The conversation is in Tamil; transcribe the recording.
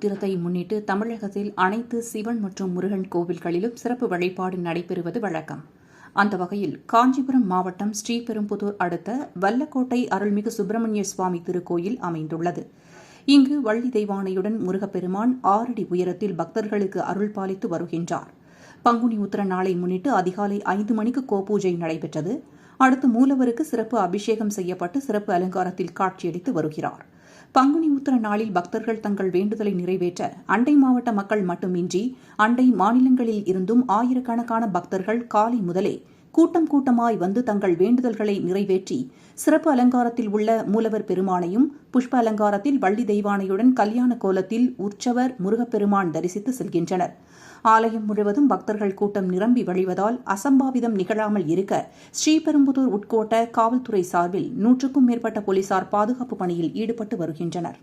உத்திரத்தை முன்னிட்டு தமிழகத்தில் அனைத்து சிவன் மற்றும் முருகன் கோவில்களிலும் சிறப்பு வழிபாடு நடைபெறுவது வழக்கம். அந்த வகையில் காஞ்சிபுரம் மாவட்டம் ஸ்ரீபெரும்புதூர் அடுத்த வல்லக்கோட்டை அருள்மிகு சுப்பிரமணிய சுவாமி திருக்கோயில் அமைந்துள்ளது. இங்கு வள்ளி தெய்வானையுடன் முருகப்பெருமான் ஆறடி உயரத்தில் பக்தர்களுக்கு அருள் பாலித்து வருகின்றார். பங்குனி உத்திர நாளை முன்னிட்டு அதிகாலை ஐந்து மணிக்கு கோபூஜை நடைபெற்றது. அடுத்து மூலவருக்கு சிறப்பு அபிஷேகம் செய்யப்பட்டு சிறப்பு அலங்காரத்தில் காட்சியளித்து வருகிறார். பங்குனி உத்திர நாளில் பக்தர்கள் தங்கள் வேண்டுதலை நிறைவேற்ற அண்டை மாவட்ட மக்கள் மட்டுமின்றி அண்டை மாநிலங்களில் இருந்தும் ஆயிரக்கணக்கான பக்தர்கள் காலை முதலே கூட்டம் கூட்டமாய் வந்து தங்கள் வேண்டுதல்களை நிறைவேற்றி சிறப்பு அலங்காரத்தில் உள்ள மூலவர் பெருமானையும் புஷ்ப அலங்காரத்தில் வள்ளி தெய்வானையுடன் கல்யாண கோலத்தில் உற்சவர் முருகப்பெருமான் தரிசித்து செல்கின்றனர். ஆலயம் முழுவதும் பக்தர்கள் கூட்டம் நிரம்பி வழிவதால் அசம்பாவிதம் நிகழாமல் இருக்க ஸ்ரீபெரும்புதூர் உட்கோட்ட காவல்துறை சார்பில் நூற்றுக்கும் மேற்பட்ட போலீசார் பாதுகாப்பு பணியில் ஈடுபட்டு வருகின்றனர்.